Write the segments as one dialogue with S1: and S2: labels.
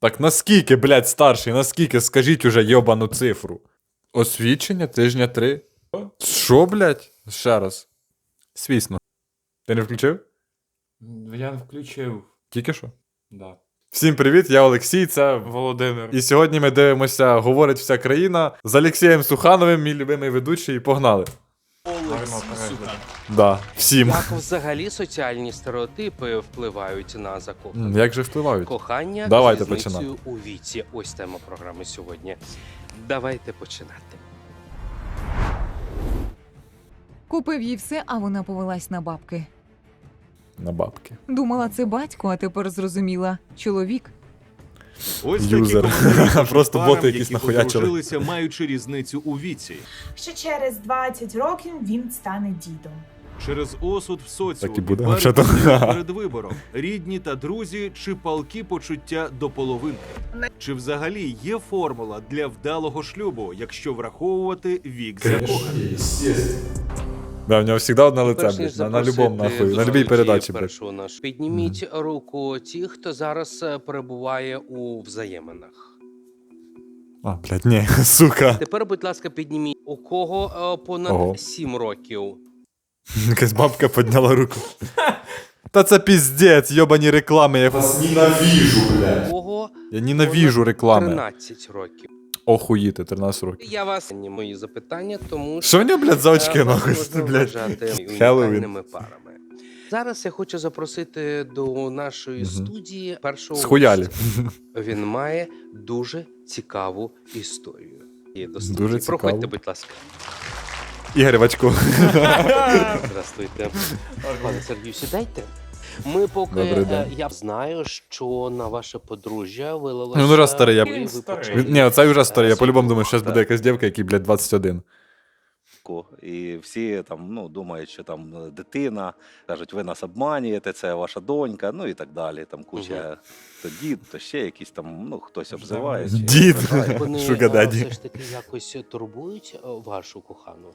S1: Так наскільки, блядь, старший, наскільки, скажіть уже йобану цифру. Освідчення тижня три. Що, блядь? Ще раз. Свісно. Ти не включив?
S2: Я включив.
S1: Тільки що?
S2: Да.
S1: Всім привіт, я Олексій, це.
S2: Володимир.
S1: І сьогодні ми дивимося Говорить вся країна з Олексієм Сухановим, мій любимий ведучий,
S2: і погнали.
S1: Да, всім.
S3: Як взагалі соціальні стереотипи впливають на закоханих?
S1: Як же впливають?
S3: Кохання
S1: Давайте
S3: з різницею
S1: починати.
S3: у віці. Ось тема програми сьогодні. Давайте починати.
S4: Купив їй все, а вона повелась на бабки.
S1: На бабки.
S4: Думала, це батько, а тепер зрозуміла чоловік.
S5: Ось
S1: Юзер.
S5: такі коментарі
S1: Просто
S5: парам,
S1: боти якісь
S5: які
S1: нахуячили.
S5: подружилися, маючи різницю у віці.
S6: що через 20 років він стане дідом.
S5: Через осуд в соціумі,
S1: Так і буде,
S5: пари
S1: взагалі-то.
S5: постають перед вибором, рідні та друзі чи палки почуття до половинки. Чи взагалі є формула для вдалого шлюбу, якщо враховувати вік закоханих?
S1: Да, в нього завжди одне лице, блядь, на, на любому нахуй, на любій передачі, блядь.
S3: першого нашого, Підніміть руку ті, хто зараз е, перебуває у взаєминах.
S1: А, блядь, ні, сука.
S3: Тепер, будь ласка, підніміть у кого е, понад
S1: Ого.
S3: 7 років.
S1: Якась бабка підняла руку. Та це піздець, йобані реклами, я вас ненавижу,
S3: У
S1: блядь.
S3: кого
S1: Я ненавижу
S3: понад
S1: реклами.
S3: 13 років.
S1: Охуїти, 13 років.
S3: Я вас не мої запитання, тому
S1: Що мені, блядь, за очки нахуй, блядь? Хеллоуін.
S3: унікальними парами. Зараз я хочу запросити до нашої
S1: Мгм.
S3: студії першого
S1: Схуялі.
S3: гостя. Він має дуже цікаву історію. І до студії.
S1: Дуже цікаву.
S3: Проходьте, будь ласка.
S1: Ігор Вачко.
S3: Здравствуйте. Пане Сергію, сідайте. Ми поки
S1: Добрий
S3: е, я знаю, що на ваше подружжя вилилося.
S1: Ну, раз старий, я-
S3: ви
S2: старий.
S1: Ні, оцей вже старий, я по-любому думаю, що зараз буде якась дівка, якій, блядь, 21.
S7: Ко- І всі там ну, думають, що там е, дитина, кажуть, ви нас обманюєте, це ваша донька, ну і так далі. Там куча то дід, то ще якісь там, ну хтось обзиває. чи
S1: Дід.
S7: ображає.
S3: Вони
S1: Sugar
S3: е,
S1: daddy.
S3: все ж таки якось турбують е, вашу кохану.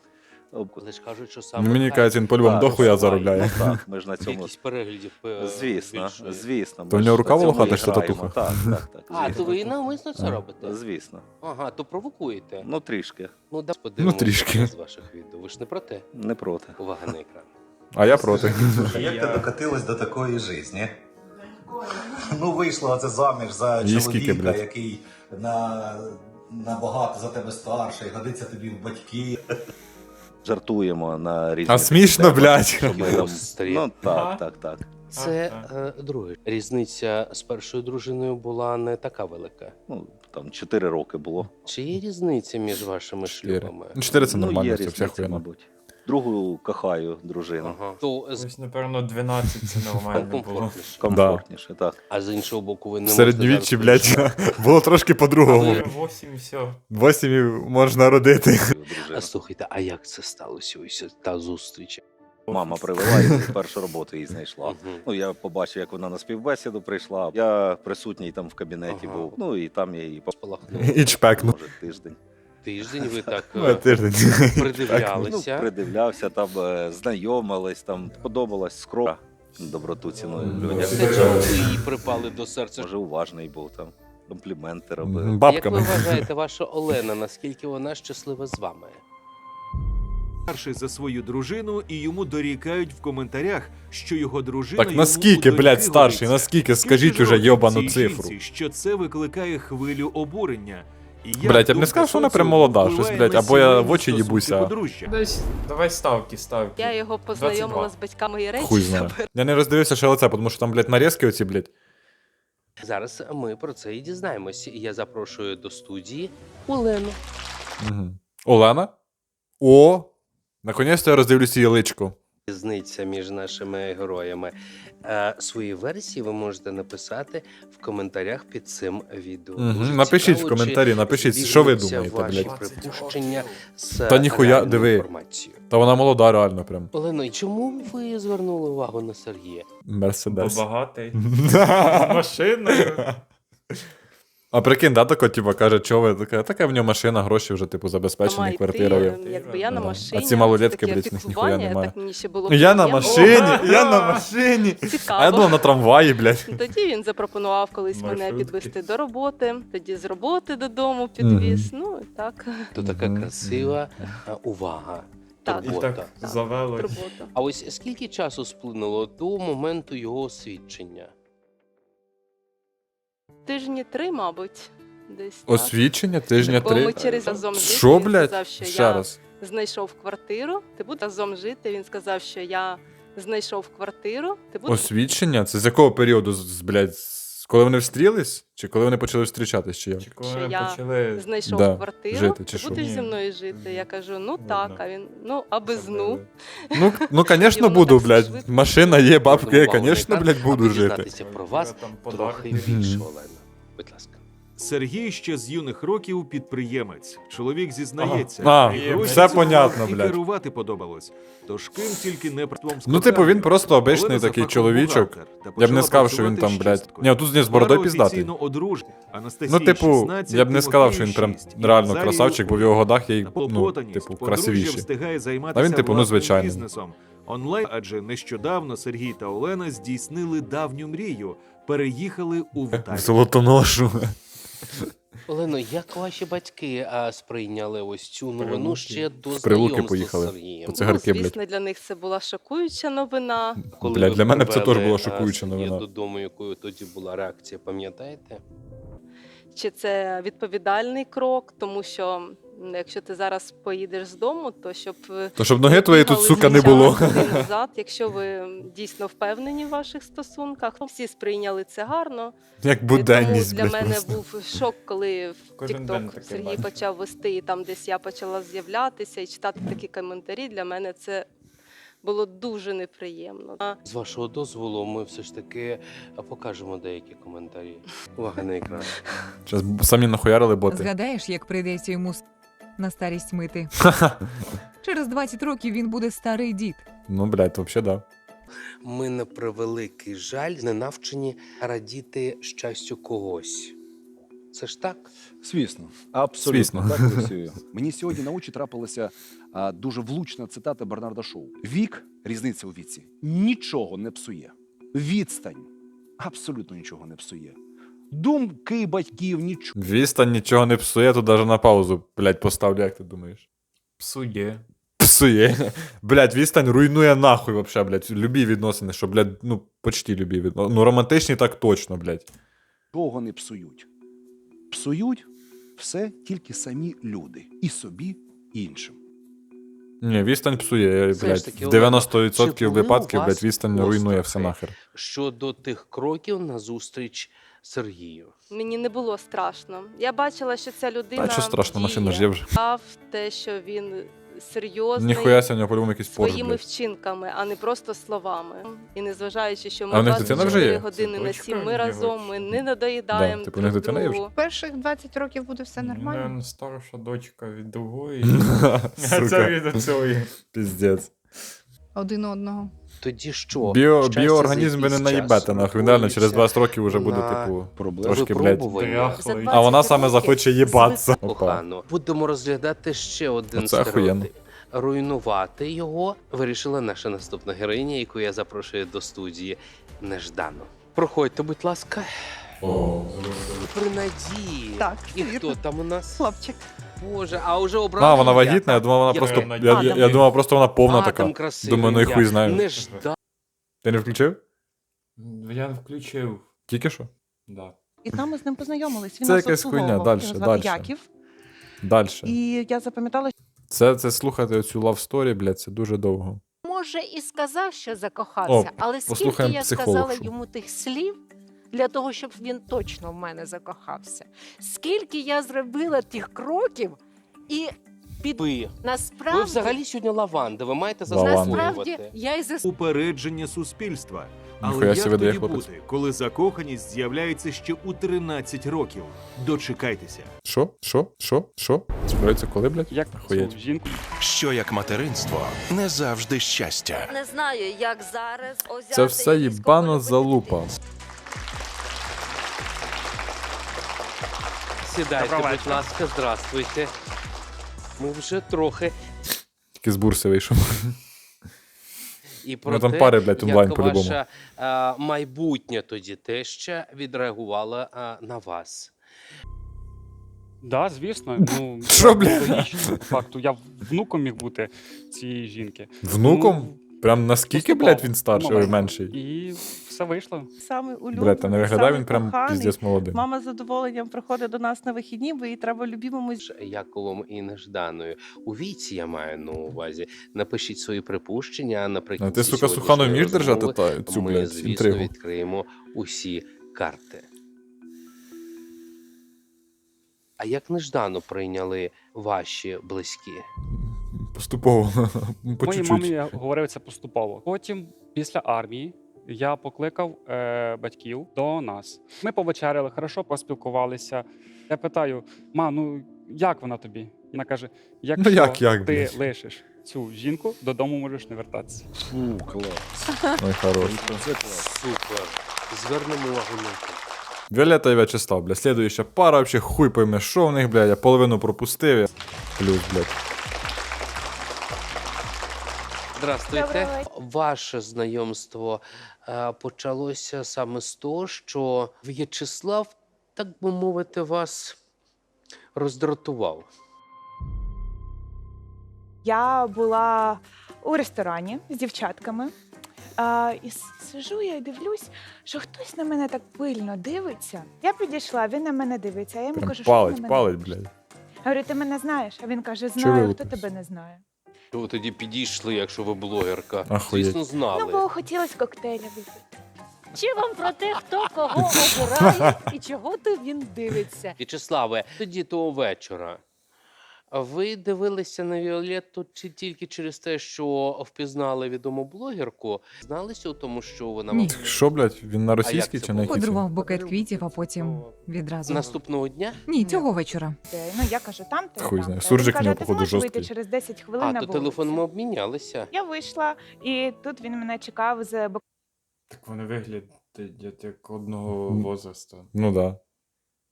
S3: Коли ж кажуть, що саме
S1: Мені
S3: так,
S1: кажуть, він по-любому
S7: Так,
S1: дохуя
S7: ну,
S1: заробляє.
S7: Ну так, ми ж на цьому.
S3: якісь переглядів. е,
S7: Звісно,
S3: більше.
S7: звісно.
S1: То в нього
S7: ж
S1: рука
S7: на цьому
S1: волохата,
S7: і
S1: що
S7: граємо.
S1: татуха?
S7: Так, так, так.
S3: А, то ви і навмисно це
S1: А.
S3: робите?
S7: Звісно.
S3: Ага, то провокуєте.
S7: Ну трішки,
S3: Ну, да, подивимося
S1: трішки.
S3: з ваших відео. Ви ж не проти?
S7: не проти.
S3: Увага на екран.
S1: А я проти.
S8: Як ти докатилась до такої житті? Ну, вийшла це заміж за
S1: Їй скільки,
S8: чоловіка,
S1: блядь?
S8: який на, набагато за тебе старший, годиться тобі в батьки.
S7: Жартуємо на різні.
S1: А смішно, блядь.
S7: Ну так, так, так.
S3: Це е, друге. Різниця з першою дружиною була не така велика.
S7: Ну, там 4 роки було.
S3: Чи є різниця між вашими
S1: Чотири.
S3: шлюбами?
S1: Ну, 4 це
S7: Ну,
S1: нормально,
S7: є
S1: це вся
S7: різниця,
S1: хуйня.
S7: мабуть. Другу кохаю дружину.
S3: Ага. То з
S2: Ось, напевно, 12 це нормально було.
S3: комфортніше.
S7: Комфортніше, так.
S3: А з іншого боку, ви не
S1: В
S3: можете
S1: середньовіччі,
S3: зараз
S1: блядь, було трошки по-другому.
S2: Але 8 все.
S1: Восім можна родити.
S3: А слухайте, а як це сталося? Ось та зустріч?
S7: Мама привела і першу роботу її знайшла.
S3: Мгм.
S7: Ну, я побачив, як вона на співбесіду прийшла. Я присутній там в кабінеті
S3: Ага.
S7: був. Ну і там я її
S3: Спалахнуло.
S1: І чпекнув.
S7: може тиждень.
S3: Тиждень ви так
S1: Ну,
S3: е,
S1: тиждень.
S7: Ну,
S3: придивлялися.
S7: придивлявся, там е, знайомились, там подобалась скромна доброту ціною людям.
S3: Це чому ви її припали до серця?
S7: Може, уважний був там, компліменти робив.
S3: Як ви
S1: Бабками.
S3: вважаєте, ваша Олена, наскільки вона щаслива з вами?
S5: Старший за свою дружину і йому дорікають в коментарях, що його дружина.
S1: Так
S5: йому
S1: наскільки,
S5: у доньки
S1: блядь, старший, наскільки,
S5: Скільки
S1: скажіть
S5: ж
S1: уже
S7: ну,
S5: років
S1: йобану
S5: цій
S1: цифру.
S5: жінці, що це викликає хвилю обурення. Як
S1: я б не сказав, що вона прям молода, щось,
S5: на
S1: або я в очі їбуся.
S2: Десь давай ставки, ставки.
S9: Я його познайомила
S2: 22.
S9: з батьками і речі.
S1: Хуй знає. Я не роздивився ще лице, тому що там, блядь, нарізки оці, блядь.
S3: Зараз ми про це і дізнаємося. І я запрошую до студії Олену.
S1: Угу. Олена? О! Наконець-то я роздивлюся її личко.
S3: Різниця між нашими героями. Е, свої версії ви можете написати в коментарях під цим відео. Дуже
S1: Напишіть
S3: цікаво,
S1: в коментарі, напишіть, що ви думаєте,
S3: ваші
S1: блядь.
S3: припущення з
S1: Та ніхуя, диви.
S3: інформацією.
S1: Та вона молода, реально прям.
S3: Олено, чому ви звернули увагу на Сергія?
S2: Бо
S1: Мерседес.
S2: багатий. З машиною.
S1: А прикинь, да, тако, типу, каже, чого ви така, така в нього машина, гроші вже, типу, забезпечені,
S9: Мама
S1: квартира
S9: йти,
S1: є.
S9: ем, Якби я на
S1: Да. А
S9: машині.
S1: ці малолетки, блядь, них ніхуя немає.
S9: Так мені ще було
S1: Я на
S9: приємно.
S1: машині, я на машині.
S9: Цікаво.
S1: А я думав на трамваї, блядь.
S9: Тоді він запропонував колись мене
S2: Маршрутки.
S9: підвести до роботи, тоді з роботи додому підвіз. Ну і так,
S3: То така
S1: Мгм.
S3: красива а, увага.
S9: Так.
S2: І
S3: турбота.
S2: так завелось.
S9: робота.
S3: А ось скільки часу сплинуло до моменту його освідчення?
S9: Тижні три, мабуть. Десь так.
S1: Освідчення тижня
S9: Бо ми через разом жити.
S1: Що,
S9: він
S1: блядь?
S9: сказав, що
S1: Ще
S9: я
S1: раз.
S9: знайшов квартиру, ти будеш разом жити. Він сказав, що я знайшов квартиру, ти будеш
S1: Освідчення? Це з якого періоду, з- з, блядь, з- коли вони встрілись? Чи коли вони почали зустрічатись, чи як?
S2: Чи коли
S9: Чи
S2: ми
S9: я
S2: почали
S9: знайшов
S1: Да,
S9: квартиру,
S1: жити чи
S9: ти
S1: що?
S9: будеш
S2: Ні.
S9: зі мною жити. Я кажу, ну
S2: Ні,
S9: так, а він, ну, а без ну.
S1: Ну, ну, звісно, буду,
S9: так
S1: блядь.
S9: швидко.
S1: Машина є, бабки є, звісно, блядь, буду жити.
S3: дізнатися про вас трохи більше, Олена. Будь ласка.
S5: Сергій ще з юних років підприємець. Чоловік зізнається,
S1: Ага.
S5: і
S1: А,
S5: гроші
S1: все
S5: цінував,
S1: понятно,
S5: і
S1: блядь.
S5: керувати подобалось. Тож ким тільки не притвом
S1: Ну, типу, він просто обичний такий чоловічок. Я б не сказав, що він там, блядь. Ні, тут з бородою піздатий. Ну, типу, я б не сказав, що він прям реально красавчик, бо в його годах є, ну, типу,
S5: займатися
S1: А він, типу, ну, звичайний.
S5: бізнесом. Онлайн, адже нещодавно Сергій та Олена здійснили давню мрію. Переїхали у Вталь.
S1: золотоношу.
S3: Олено, як ваші батьки а, сприйняли ось цю новину
S2: Прилуки.
S3: ще до
S1: З Прилуки
S3: знайомства
S1: поїхали.
S3: Сергієм?
S1: По цигарки,
S9: ну,
S1: блядь.
S9: звісно, для них це була шокуюча новина.
S3: Коли ви
S1: для мене б це
S3: привели,
S1: теж була
S3: а,
S1: шокуюча
S3: Сергія
S1: новина.
S3: додому, якою тоді була реакція, пам'ятаєте?
S9: Чи це відповідальний крок, тому що якщо ти зараз поїдеш з дому, то щоб е,
S1: То щоб ноги твої тут, сука, не було.
S9: назад, якщо ви дійсно впевнені в ваших стосунках, всі сприйняли це гарно.
S1: Як буденність,
S9: тому для
S1: блядь.
S9: мене
S1: просто.
S9: був шок, коли в
S2: таке
S9: Сергій
S2: бачу.
S9: почав вести, і там десь я почала з'являтися і читати такі коментарі. Для мене це було дуже неприємно.
S3: З вашого дозволу, ми все ж таки покажемо деякі коментарі. Увага на екран.
S1: Б- самі нахуярили боти.
S4: Згадаєш, як прийдеться йому на старість мити. Через 20 років він буде старий дід.
S1: Ну, блядь, вообще да.
S3: Ми на превеликий жаль не навчені радіти щастю когось. Це ж так?
S10: Звісно, абсолютно
S1: Звісно.
S10: так працює. Мені сьогодні на очі трапилася а, дуже влучна цитата Бернарда Шоу. Вік, різниця у віці, нічого не псує. Відстань абсолютно нічого не псує. Думки батьків нічого.
S1: Відстань нічого не псує, тут даже на паузу, блядь, поставлю, як ти думаєш?
S2: Псує.
S1: Псує. Блядь, відстань руйнує нахуй вообще, блядь. Любі відносини, що, блядь, ну, почти любі відносини. Ну, романтичні так точно, блядь.
S10: Того не псують. Псують все тільки самі люди. І собі, і іншим.
S1: Ні, відстань псує, блядь.
S3: таки,
S1: В 90%
S3: чи були у
S1: випадків,
S3: вас
S1: блядь, відстань руйнує все
S3: острахи?
S1: нахер.
S3: Щодо тих кроків назустріч Сергію.
S9: мені не було страшно. Я бачила, що ця людина
S1: Та що страшно, машина ж є вже.
S9: діяв те, що він серйозний.
S1: Ніхуя ся, у нього по-любому якийсь порш,
S9: своїми
S1: блядь.
S9: вчинками, а не просто словами. І незважаючи, що
S1: А
S9: ми
S1: в них дитина вже
S9: 24
S1: є?
S9: години
S2: Це
S9: на 7 ми разом, ми не надоїдаємо
S1: Да, типу, у них
S9: друг
S1: дитина є вже?
S9: другу.
S6: Перших 20 років буде все нормально.
S2: Наверно, старша дочка від другої. А
S1: Сука,
S2: це від цієї.
S1: піздець.
S6: Один одного.
S3: Тоді що?
S1: Біо,
S3: Щастя
S1: біоорганізм ви не
S3: за якийсь
S1: наїбете, нахуй. Реально через
S3: виховується
S1: 20 років вже буде,
S3: на
S1: типу,
S10: Проблема.
S1: трошки, блядь. А вона саме захоче їбатися. Опа.
S3: Кохано. Будемо розглядати ще один
S1: Оце охуєнно.
S3: стереотип. Руйнувати його вирішила наша наступна героїня, яку я запрошую до студії неждано. Проходьте, будь ласка. При надії.
S6: Так,
S3: І хто там у нас?
S6: Хлопчик.
S3: Боже, а вже обрала.
S1: А, вона вагітна, я думав, вона
S3: Я
S1: просто.
S2: Адам.
S1: Я, я, я думав, просто вона повна
S3: А,
S1: така.
S3: там красиве
S1: Думаю, ну і хуй знаю.
S3: Неждано.
S1: Ти не включив?
S2: Я включив.
S1: Тільки що?
S2: Да.
S11: І там ми з ним познайомились. Він
S1: Це
S11: нас
S1: якась хуйня, дальше.
S11: Яків.
S1: Далі.
S11: І я запам'ятала,
S1: Це, це слухати оцю love story, блядь, це дуже довго.
S12: Може, і сказав, що закохався,
S1: О,
S12: але скільки я сказала йому тих слів для того, щоб він точно в мене закохався. Скільки я зробила тих кроків, і під
S3: Ви.
S12: насправді,
S3: Ви взагалі сьогодні лаванда, ви маєте
S1: Лаванда.
S12: насправді
S3: заслуговувати.
S12: я і зас...
S5: Упередження суспільства. Але
S1: Ніхуя
S5: як тоді
S1: видає хлопець.
S5: бути, коли закоханість з'являється ще у 13 років? Дочекайтеся.
S1: Що? Що? Що? Що? Збирається коли, блядь?
S10: Як
S1: Охуєть.
S10: жінку
S13: Що як материнство не завжди щастя.
S12: не знаю, як зараз
S1: Це все їбана залупа.
S3: Сідайте,
S2: Доброго
S3: будь
S2: вечора.
S3: ласка, здравствуйте. Ми вже трохи.
S1: Тільки з бурси вийшов.
S3: І
S1: Ну,
S3: про
S1: там
S3: те,
S1: пари, блядь, онлайн
S3: як
S1: по-любому.
S3: ваша а, майбутня тоді теща відреагувала а, на вас.
S14: Да, звісно. Ну,
S1: Що,
S14: я
S1: бля?
S14: логічно, по факту, я внуком міг бути цієї жінки.
S1: Внуком? Прям наскільки, блядь, він старший, ой,
S14: Маленький.
S1: менший?
S14: І все вийшло.
S11: Саме улюблений,
S1: Блядь, та не виглядає він прям піздець молодим.
S11: Мама з задоволенням приходить до нас на вихідні, бо їй треба любімому
S3: З Яковом і Нежданою. У віці я маю на увазі. Напишіть свої припущення, а наприкінці
S1: А ти, сука, Суханов, вмієш держати та- цю,
S3: ми,
S1: блядь,
S3: звісно,
S1: інтригу?
S3: відкриємо усі карти. А як Неждану прийняли ваші близькі?
S1: Поступово. По
S14: Моїй
S1: чуть-чуть.
S14: мамі я говорив це поступово. Потім, після армії, я покликав е, батьків до нас. Ми повечеряли, хорошо поспілкувалися. Я питаю: ма, ну як вона тобі? Вона каже: якщо
S1: Ну, як, як,
S14: ти
S1: блядь?
S14: лишиш цю жінку, додому можеш не вертатися.
S10: Фу, клас.
S1: Ой, хорош.
S10: Це клас.
S3: Супер. Звернемо увагу на те.
S1: Віолетта і В'ячеслав, блядь, слідуюча пара, вообще хуй пойме, що в них, блядь, я половину пропустив. Плюс, блядь.
S3: Здравствуйте. Ваше знайомство е, почалося саме з того, що В'ячеслав, так би мовити, вас роздратував.
S6: Я була у ресторані з дівчатками. А, і сижу я і дивлюсь, що хтось на мене так пильно дивиться. Я підійшла, він на мене дивиться. А я йому
S1: Прям
S6: кажу, що ти на
S1: палить,
S6: мене
S1: палить, блядь.
S6: Говорю, ти мене знаєш? А він каже: знаю, хто тебе не знає.
S3: Ви тоді підійшли, якщо ви блогерка.
S1: Ахуєть.
S3: Звісно, знали.
S6: Ну, бо хотілося коктейля випити.
S12: Чи вам про те, хто кого обирає і чого то він дивиться?
S3: В'ячеславе, тоді того вечора. А Ви дивилися на Віолетту чи тільки через те, що впізнали відому блогерку? Зналися у тому, що вона
S4: Ні.
S1: Так Що, блядь, він на російській
S3: це
S1: чи на якій?
S4: Подарував букет квітів, а потім відразу.
S3: наступного дня?
S4: Ні, цього вечора.
S6: Де? Ну, я кажу, там ти
S1: Хуй
S6: там.
S1: знає. Суржик
S6: каже,
S1: в нього,
S6: ти
S1: походу,
S6: зможеш вийти
S1: жорсткий.
S6: через 10 хвилин
S3: А,
S6: на
S3: то
S6: вулицю.
S3: телефон ми обмінялися.
S6: Я вийшла, і тут він мене чекав з бок-
S2: Так вони виглядають як одного
S1: М.
S2: возраста.
S1: Ну да.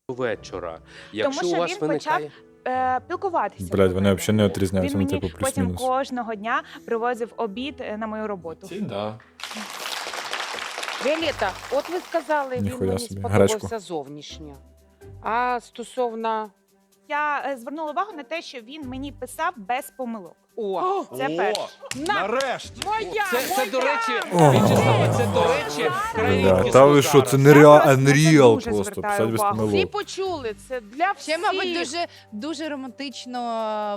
S3: Вечора. Якщо
S6: що
S3: у вас
S6: він
S3: виникає.
S6: Е, пілкуватися.
S1: Блядь, вони взагалі не отрізняються.
S6: Він
S1: ну,
S6: мені
S1: типу,
S6: потім
S1: плюс-мінус.
S6: кожного дня привозив обід е, на мою роботу.
S2: Ці, да.
S15: Віолета, от ви сказали, він
S1: Ніхуя
S15: мені
S1: собі,
S15: сподобався
S1: гречку.
S15: зовнішньо. А стосовно.
S6: Я е, звернула увагу на те, що він мені писав без помилок.
S15: О,
S6: Це перше.
S10: Нарешті!
S15: моя!
S3: Це, це до речі. В'ячеславе, це до речі,
S1: Бля, та ви що, це нереал,
S6: просто
S1: unreal
S6: дуже
S1: просто,
S6: звертаю
S1: писать без
S6: увагу.
S15: Всі
S1: помилок.
S15: почули, це для всіх.
S16: Ще, мабуть, дуже, дуже романтично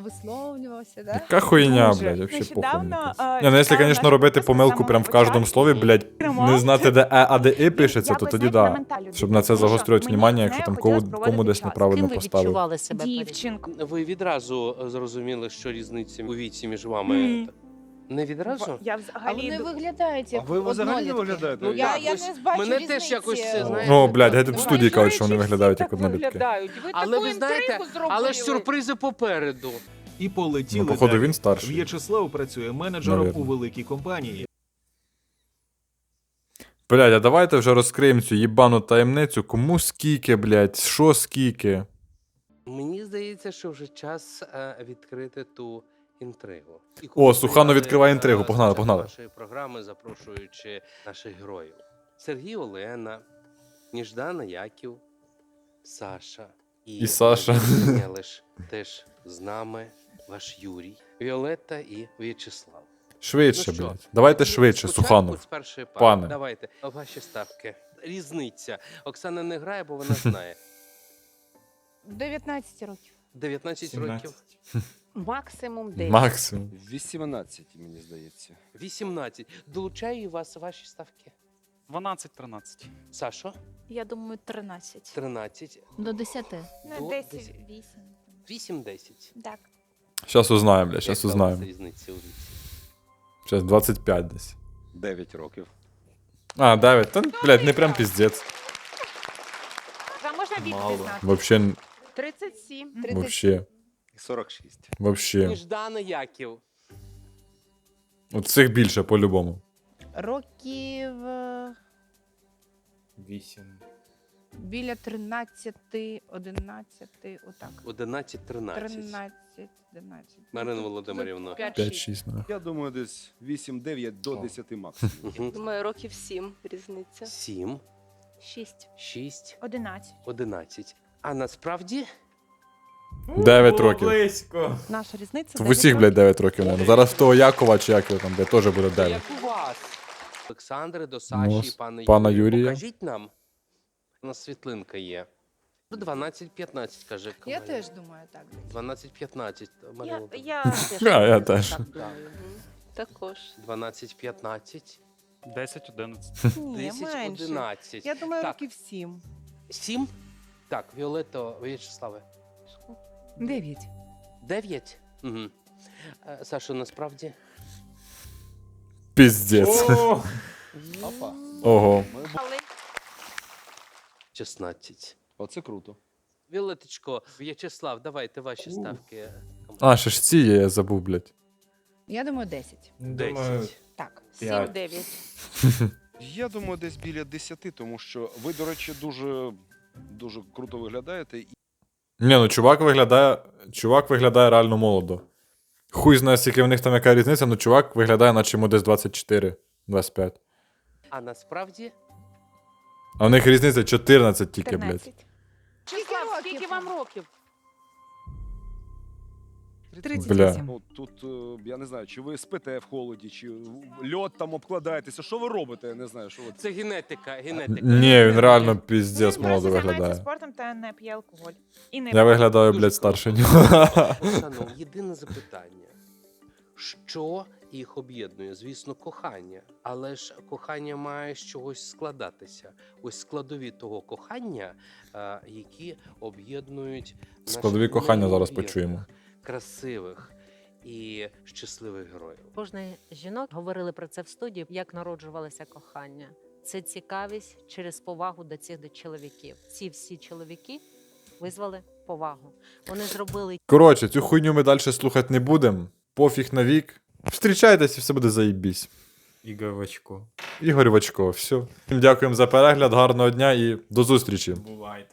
S16: висловлювався, да?
S1: Яка хуйня, блядь, вообще похуй.
S6: Нещодавно,
S1: мені
S6: е,
S1: Ні, ну якщо,
S6: читала
S1: звісно, робити помилку прям в кожному
S6: початку.
S1: слові, блядь,
S6: Кермо.
S1: не знати, де Е, а де І пишеться, то тоді да. Щоб на це загострювати увагу, якщо там кому, кому десь
S6: час.
S12: Ким
S1: неправильно
S12: ви
S1: поставив.
S12: відчували себе? перед-
S6: Дівчинку.
S3: Ви відразу е, зрозуміли, що різниця у віці між вами.
S6: Ні.
S3: Не відразу?
S6: Я
S16: А
S6: взагалі
S16: вони
S6: ду-
S16: виглядають як
S10: А ви взагалі не
S16: однолітки.
S10: виглядаєте?
S3: Ну,
S16: Я, я
S3: Ось
S16: не бачу
S3: мене
S16: різниці.
S3: теж якось, це, знаєте,
S1: Ну, блядь, геть в студії кажуть, що вони виглядають як однолітки.
S3: Але ви знаєте,
S15: зробили.
S3: але ж сюрпризи попереду.
S5: І полетіли
S1: Ну, походу,
S5: далі.
S1: він старший.
S5: В'ячеслав працює менеджером
S1: Навірно.
S5: у великій компанії.
S1: Блядь, а давайте вже розкриємо цю їбану таємницю. Кому скільки, блядь, що скільки.
S3: Мені здається, що вже час е, відкрити ту інтригу.
S1: О, Суханов відкриває інтригу. Погнали, погнали.
S3: Нашої програми, запрошуючи наших героїв. Сергій Олена, Ніждана Яків, Саша
S1: І Саша.
S3: лиш теж з нами ваш Юрій, Віолетта і В'ячеслав.
S1: Швидше,
S3: Ну
S1: блядь. Давайте швидше, Суханов.
S3: з.
S1: Пане.
S3: Давайте ваші ставки. Різниця. Оксана не грає, бо вона знає.
S16: 19 років.
S3: 19 років.
S2: 17.
S15: Максимум 10.
S1: Максимум.
S10: 18, мені здається.
S3: 18. Долучаю вас ваші ставки.
S14: 12-13.
S3: Сашо,
S16: Я думаю, 13.
S3: 13.
S16: До 10.
S6: Ну,
S3: До
S6: 10.
S3: 10.
S16: 8.
S3: 8-10.
S6: Так.
S1: Щас узнаємо, щас
S3: у вас
S1: узнаємо.
S3: різниця у віці?
S1: Щас 25 десь.
S7: 9 років.
S1: А, 9. Та, блядь, не прям піздець.
S6: А можна відповідь
S3: Мало.
S6: знати?
S1: Вообще,
S15: 37.
S1: вообще,
S7: 46.
S1: вообще.
S3: Ніждана Яків.
S1: От цих більше по-любому.
S16: Років. е,
S2: 8.
S16: Біля 13, 11, отак.
S3: 11-13.
S16: 13, 11.
S3: Марина Володимирівна.
S1: 5-6, ну.
S10: Я думаю, десь 8-9 до 10 максимум.
S9: Думаю, років сім різниця.
S3: 7,
S6: Шість.
S3: 6,
S6: Одинадцять.
S3: 11. А насправді
S1: 9 років.
S2: Близько.
S11: Наша різниця.
S1: В усіх, блядь, 9 років, наверное. Зараз в того Якова чи як його там, блядь, теж буде 9.
S3: як у вас. Олександре, до Саші,
S1: Ну,
S3: і пана,
S1: пана
S3: Юрія. Покажіть нам. У нас світлинка є. 12-15, каже
S16: Я
S3: Камиля.
S16: теж думаю так.
S3: 12-15. Марина
S6: Я,
S3: Володимирівна.
S6: я теж.
S1: А, я теж.
S6: так
S3: Так.
S6: думаю.
S9: Також.
S3: 12-15.
S14: 10-11.
S11: Ні, менше.
S3: 10-11.
S11: Я думаю,
S3: Так.
S11: років 7.
S3: 7? Так, Віолетто, В'ячеславе.
S4: Дев'ять.
S3: 9? Угу. Саша, насправді?
S1: Піздець.
S10: Опа.
S1: Ого.
S10: Ми-
S3: 16.
S10: Оце круто.
S3: Віолеточко, В'ячеслав, давайте ваші ставки.
S1: А, ще ж ці є, я забув, блядь.
S16: Я думаю, 10.
S2: Думаю,
S3: 10.
S16: Так.
S2: П'ять.
S6: 7-9.
S10: Я думаю, десь біля 10, тому що ви, до речі, дуже, дуже круто виглядаєте. І
S1: Ні, ну чувак виглядає. Чувак виглядає реально молодо. Хуй знає, скільки в них там яка різниця, ну чувак виглядає, наче йому десь 24, 25.
S3: А насправді
S1: А в них різниця 14 тільки, блядь.
S15: Скільки
S16: років
S15: вам років?
S4: 38.
S10: ну, тут е, я не знаю, чи ви спите в холоді, чи в- льод там обкладаєтеся. Що ви робите? Я не знаю, що ви.
S3: це генетика. генетика.
S1: Ні, він реально
S6: Він
S1: піздець молодо
S6: просто займається
S1: виглядає.
S6: спортом та не п'є алкоголь. І не
S1: Я виглядаю,
S3: Дуже
S1: блядь, старше
S3: круто.
S1: нього.
S3: Оксано, єдине запитання. Що їх об'єднує? Звісно, кохання. Але ж кохання має з чогось складатися. Ось складові того кохання, е, які об'єднують наших
S1: Складові кохання зараз
S3: неймовірних,
S1: почуємо.
S3: Красивих і щасливих героїв.
S12: Кожне з жінок говорили про це в студії, як народжувалося кохання. Це цікавість через повагу до цих до чоловіків. Ці всі чоловіки визвали повагу. Вони зробили
S1: Коротше, цю хуйню ми далі слухати не будемо. Пофіг на вік. Встрічайтесь і все буде заїбісь.
S2: Ігор Вачко.
S1: Ігор Вачко, все. Всім дякуємо за перегляд, гарного дня і до зустрічі.
S2: Бувай.